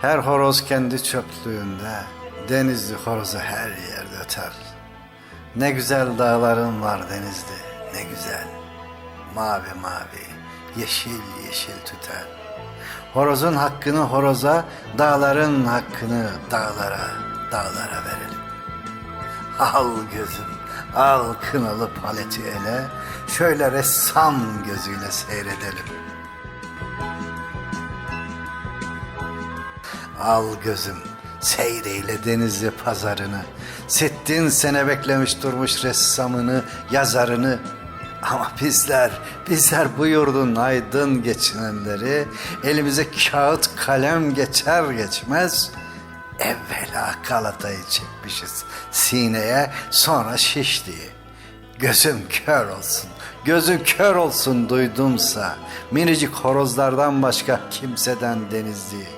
Her horoz kendi çöplüğünde, denizli horozu her yerde öter. Ne güzel dağların var denizde, ne güzel. Mavi mavi, yeşil yeşil tüter. Horozun hakkını horoza, dağların hakkını dağlara, dağlara verelim. Al gözüm, al kınalı paleti ele, şöyle ressam gözüyle seyredelim. Al gözüm, seyreyle denizli pazarını, sittin sene beklemiş durmuş ressamını, yazarını. Ama bizler, bizler bu yurdun aydın geçinenleri, elimize kağıt kalem geçer geçmez, evvela Galata'yı çekmişiz sineye, sonra Şişli'yi. Gözüm kör olsun, gözüm kör olsun duydumsa, minicik horozlardan başka kimseden denizliği.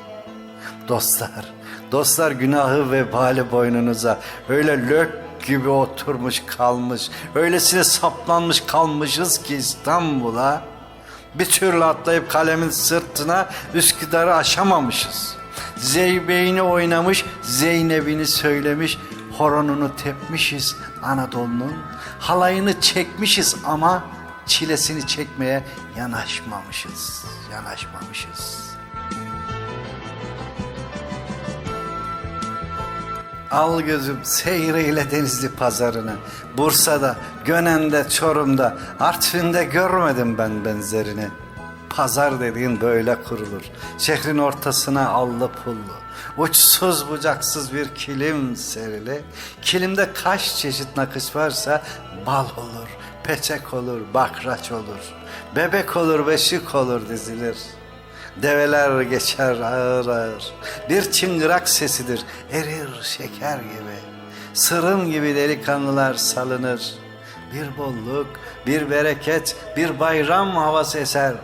Dostlar, dostlar günahı vebali boynunuza öyle lök gibi oturmuş kalmış, öylesine saplanmış kalmışız ki İstanbul'a bir türlü atlayıp kalemin sırtına Üsküdar'ı aşamamışız. Zeybeğini oynamış, Zeynep'ini söylemiş, horonunu tepmişiz Anadolu'nun. Halayını çekmişiz ama çilesini çekmeye yanaşmamışız, yanaşmamışız. Al gözüm seyreyle denizli pazarını. Bursa'da, Gönen'de, Çorum'da, Artvin'de görmedim ben benzerini. Pazar dediğin böyle kurulur. Şehrin ortasına allı pullu. Uçsuz bucaksız bir kilim serili. Kilimde kaç çeşit nakış varsa bal olur, peçek olur, bakraç olur. Bebek olur, beşik olur dizilir. Develer geçer ağır ağır. Bir çıngırak sesidir. Erir şeker gibi. Sırım gibi delikanlılar salınır. Bir bolluk, bir bereket, bir bayram havası eser.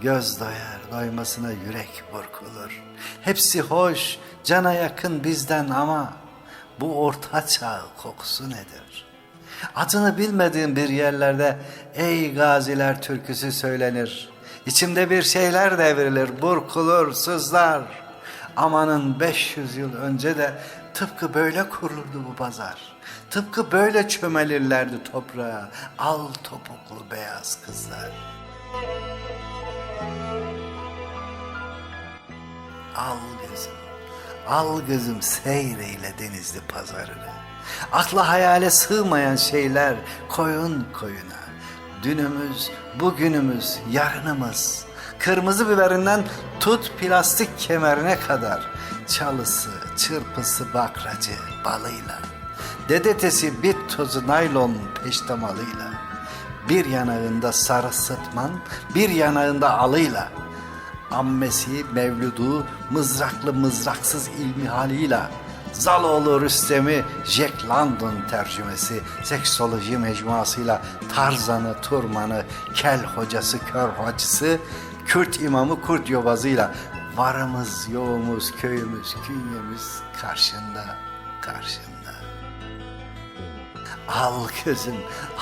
Göz doyar, doymasına yürek burkulur. Hepsi hoş, cana yakın bizden ama bu orta çağ kokusu nedir? Adını bilmediğim bir yerlerde ey gaziler türküsü söylenir. İçimde bir şeyler devrilir, burkulur, sızlar. Amanın 500 yıl önce de tıpkı böyle kurulurdu bu pazar. Tıpkı böyle çömelirlerdi toprağa al topuklu beyaz kızlar. Al gözüm, al gözüm seyreyle denizli pazarını. Akla hayale sığmayan şeyler koyun koyuna. Dünümüz, bugünümüz, yarınımız. Kırmızı biberinden tut plastik kemerine kadar. Çalısı, çırpısı, bakracı, balıyla. Dedetesi bit tozu naylon peştemalıyla. Bir yanağında sarı sıtman, bir yanağında alıyla. Ammesi Mevludu mızraklı mızraksız ilmihalıyla Zaloğlu Rüstem'i Jack London tercümesi seksoloji mecmuasıyla Tarzan'ı, Turman'ı, Kel hocası, kör hocası, Kürt imamı, Kurt yobazıyla varımız, yoğumuz, köyümüz, künyemiz karşında, karşında. Al gözüm,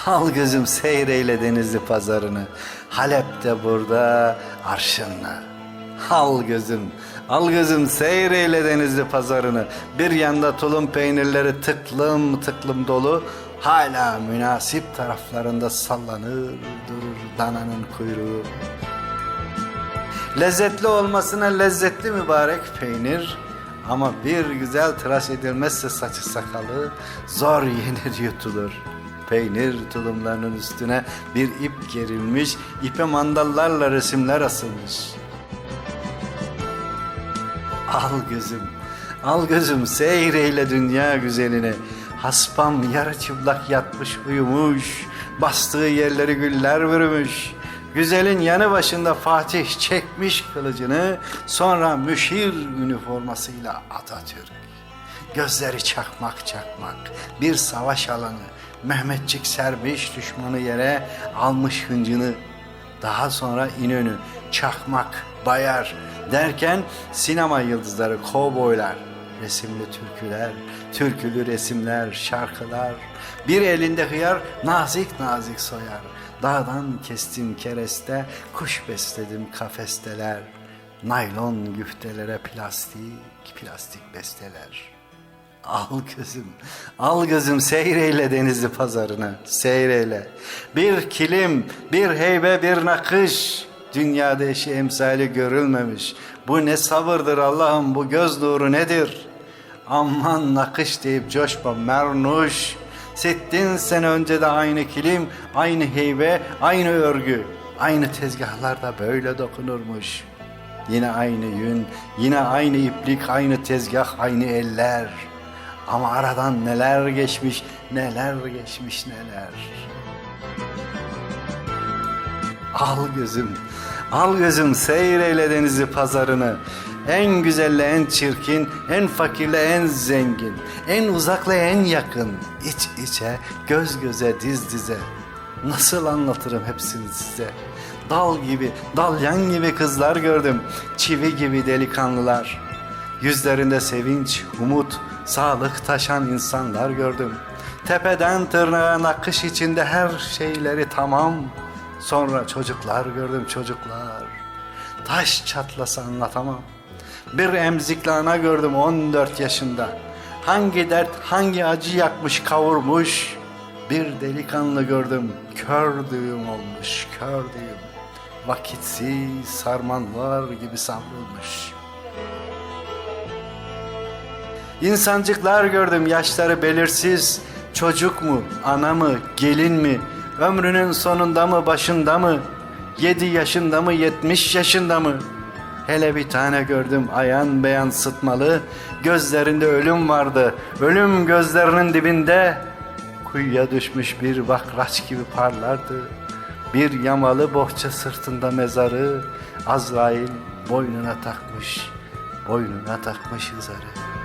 al gözüm seyreyle denizli pazarını. Halep de burada arşınla. Al gözüm, al gözüm seyreyle denizli pazarını. Bir yanda tulum peynirleri tıklım tıklım dolu. Hala münasip taraflarında sallanır durur dananın kuyruğu. Lezzetli olmasına lezzetli mübarek peynir ama bir güzel tıraş edilmezse saçı sakalı zor yenir yutulur. Peynir tulumlarının üstüne bir ip gerilmiş, ipe mandallarla resimler asılmış. Al gözüm, al gözüm seyreyle dünya güzelini. Haspam yarı çıplak yatmış uyumuş, bastığı yerleri güller bürümüş. Güzelin yanı başında Fatih çekmiş kılıcını, sonra müşir üniformasıyla Atatürk. Gözleri çakmak çakmak, bir savaş alanı. Mehmetçik sermiş düşmanı yere almış hıncını. Daha sonra İnönü, çakmak, bayar derken sinema yıldızları, kovboylar, resimli türküler, türkülü resimler, şarkılar. Bir elinde hıyar nazik nazik soyar. Dağdan kestim kereste, kuş besledim kafesteler. Naylon güftelere plastik, plastik besteler. Al gözüm, al gözüm seyreyle denizli pazarına, seyreyle. Bir kilim, bir heybe, bir nakış. Dünyada eşi emsali görülmemiş. Bu ne sabırdır Allah'ım, bu göz nuru nedir? Aman nakış deyip coşma mernuş. Sittin sene önce de aynı kilim, aynı heybe, aynı örgü. Aynı tezgahlarda böyle dokunurmuş. Yine aynı yün, yine aynı iplik, aynı tezgah, aynı eller. Ama aradan neler geçmiş, neler geçmiş neler. Al gözüm, al gözüm seyreyle denizi pazarını. En güzelle en çirkin, en fakirle en zengin, en uzakla en yakın, iç içe, göz göze, diz dize. Nasıl anlatırım hepsini size? Dal gibi, dalyan gibi kızlar gördüm, çivi gibi delikanlılar. Yüzlerinde sevinç, umut, sağlık taşan insanlar gördüm. Tepeden tırnağa nakış içinde her şeyleri tamam. Sonra çocuklar gördüm çocuklar. Taş çatlasa anlatamam. Bir emzikli ana gördüm 14 yaşında. Hangi dert hangi acı yakmış kavurmuş. Bir delikanlı gördüm kör düğüm olmuş kör düğüm. Vakitsiz sarmanlar gibi savrulmuş. İnsancıklar gördüm yaşları belirsiz. Çocuk mu, ana mı, gelin mi? Ömrünün sonunda mı, başında mı? Yedi yaşında mı, yetmiş yaşında mı? Hele bir tane gördüm ayan beyan sıtmalı. Gözlerinde ölüm vardı. Ölüm gözlerinin dibinde. Kuyuya düşmüş bir bakraç gibi parlardı. Bir yamalı bohça sırtında mezarı. Azrail boynuna takmış, boynuna takmış zarı.